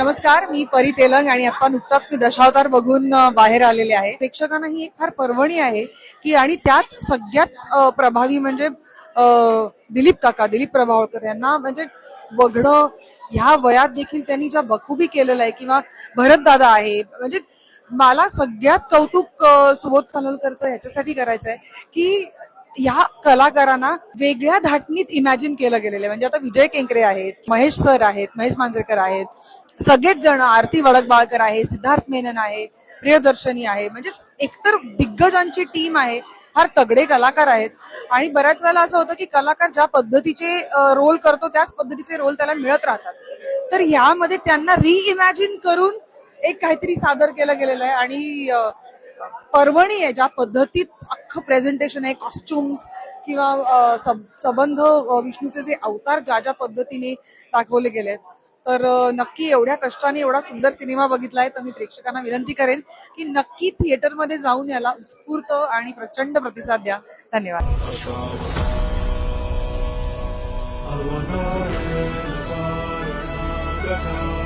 नमस्कार मी परी तेलंग आणि आता नुकताच मी दशावतार बघून बाहेर आलेले आहे. प्रेक्षकांना ही एक फार पर्वणी आहे की आणि त्यात सगळ्यात प्रभावी म्हणजे दिलीप काका दिलीप प्रभावळकर यांना म्हणजे बघणं ह्या वयात देखील त्यांनी ज्या बखुबी केलेलं आहे किंवा भरत दादा आहे म्हणजे मला सगळ्यात कौतुक सुबोध खानोलकरचं ह्याच्यासाठी करायचं आहे की ह्या कलाकारांना वेगळ्या धाटणीत इमॅजिन केलं गेलेलं आहे. म्हणजे आता विजय केंकरे आहेत महेश सर आहेत महेश मांजरेकर आहेत सगळेच जण आरती वडकबाळकर आहे सिद्धार्थ मेनन आहे प्रियदर्शनी आहे म्हणजे एकतर दिग्गजांची टीम आहे फार तगडे कलाकार आहेत. आणि बऱ्याच वेळेला असं होतं की कलाकार ज्या पद्धतीचे रोल करतो त्याच पद्धतीचे रोल त्याला मिळत राहतात. तर ह्यामध्ये त्यांना रिइमॅजिन करून एक काहीतरी सादर केलं गेलेलं आहे. आणि पर्वणी आहे ज्या पद्धतीत अख्खं प्रेझेंटेशन आहे कॉस्ट्युम्स किंवा सब- संबंध विष्णूचे जे अवतार ज्या ज्या पद्धतीने दाखवले गेले आहेत तर नक्की एवढ्या कष्टाने एवढा सुंदर सिनेमा बघितलाय तर मी प्रेक्षकांना विनंती करेन की नक्की थिएटरमध्ये जाऊन याला उत्स्फूर्त आणि प्रचंड प्रतिसाद द्या धन्यवाद I wanna